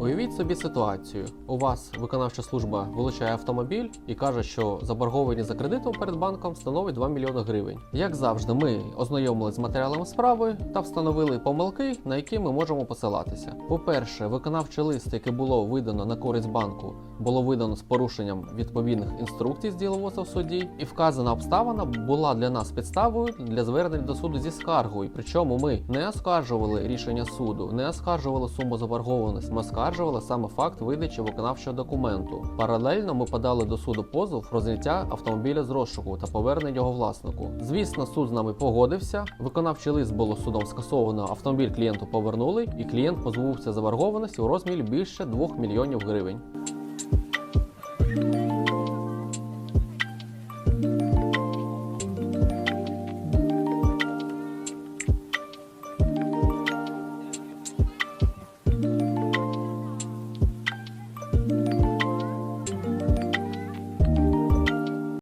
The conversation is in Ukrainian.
Уявіть собі ситуацію: у вас виконавча служба вилучає автомобіль і каже, що заборгованість за кредитом перед банком становить 2 мільйони гривень. Як завжди, ми ознайомились з матеріалами справи та встановили помилки, на які ми можемо посилатися. По-перше, виконавчий лист, який було видано на користь банку, було видано з порушенням відповідних інструкцій з діловодства в суді, і вказана обставина була для нас підставою для звернення до суду зі скаргою. Причому ми не оскаржували рішення суду, не оскаржували суму заборгованості, ми оскаржували саме факт видачі виконавчого документу. Паралельно ми подали до суду позов про зняття автомобіля з розшуку та повернення його власнику. Звісно, суд з нами погодився. Виконавчий лист було судом скасовано, автомобіль клієнту повернули, і клієнт позбувся заборгованості у розмірі більше 2 мільйонів гривень.